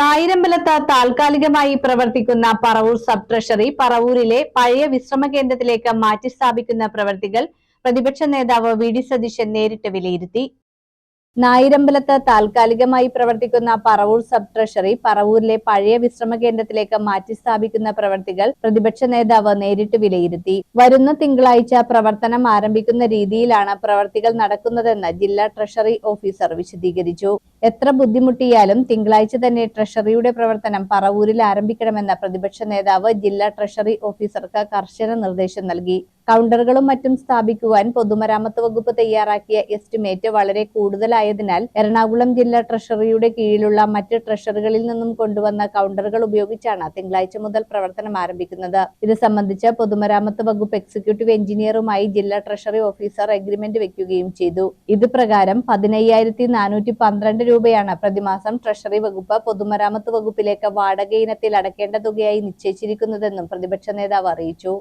നായിരമ്പലത്ത് താൽക്കാലികമായി പ്രവർത്തിക്കുന്ന Paravur sub treasury പറവൂരിലെ പഴയ വിശ്രമ കേന്ദ്രത്തിലേക്ക് മാറ്റി സ്ഥാപിക്കുന്ന പ്രവർത്തികൾ പ്രതിപക്ഷ നേതാവ് വി ഡി സതീശൻ നേരിട്ട് വിലയിരുത്തി. നായിരമ്പലത്ത് താൽക്കാലികമായി പ്രവർത്തിക്കുന്ന പറവൂർ സബ് ട്രഷറി പറവൂരിലെ പഴയ വിശ്രമ കേന്ദ്രത്തിലേക്ക് മാറ്റി സ്ഥാപിക്കുന്ന പ്രവർത്തികൾ പ്രതിപക്ഷ നേതാവ് നേരിട്ട് വിലയിരുത്തി. വരുന്ന തിങ്കളാഴ്ച പ്രവർത്തനം ആരംഭിക്കുന്ന രീതിയിലാണ് പ്രവർത്തികൾ നടക്കുന്നതെന്ന് ജില്ലാ ട്രഷറി ഓഫീസർ വിശദീകരിച്ചു. എത്ര ബുദ്ധിമുട്ടിയാലും തിങ്കളാഴ്ച തന്നെ ട്രഷറിയുടെ പ്രവർത്തനം പറവൂരിൽ ആരംഭിക്കണമെന്ന പ്രതിപക്ഷ നേതാവ് ജില്ലാ ട്രഷറി ഓഫീസർക്ക് കർശന നിർദ്ദേശം നൽകി. കൗണ്ടറുകളും മറ്റും സ്ഥാപിക്കുവാൻ പൊതുമരാമത്ത് വകുപ്പ് തയ്യാറാക്കിയ എസ്റ്റിമേറ്റ് വളരെ കൂടുതലായതിനാൽ എറണാകുളം ജില്ലാ ട്രഷറിയുടെ കീഴിലുള്ള മറ്റ് ട്രഷറികളിൽ നിന്നും കൊണ്ടുവന്ന കൗണ്ടറുകൾ ഉപയോഗിച്ചാണ് തിങ്കളാഴ്ച മുതൽ പ്രവർത്തനം ആരംഭിക്കുന്നത്. ഇത് സംബന്ധിച്ച് പൊതുമരാമത്ത് വകുപ്പ് എക്സിക്യൂട്ടീവ് എഞ്ചിനീയറുമായി ജില്ലാ ട്രഷറി ഓഫീസർ അഗ്രിമെന്റ് വെക്കുകയും ചെയ്തു. ഇത് പ്രകാരം പതിനയ്യായിരത്തി നാനൂറ്റി പന്ത്രണ്ട് രൂപയാണ് പ്രതിമാസം ട്രഷറി വകുപ്പ് പൊതുമരാമത്ത് വകുപ്പിലേക്ക് വാടക ഇനത്തിൽ അടക്കേണ്ട തുകയായി നിശ്ചയിച്ചിരിക്കുന്നതെന്നും പ്രതിപക്ഷ നേതാവ് അറിയിച്ചു.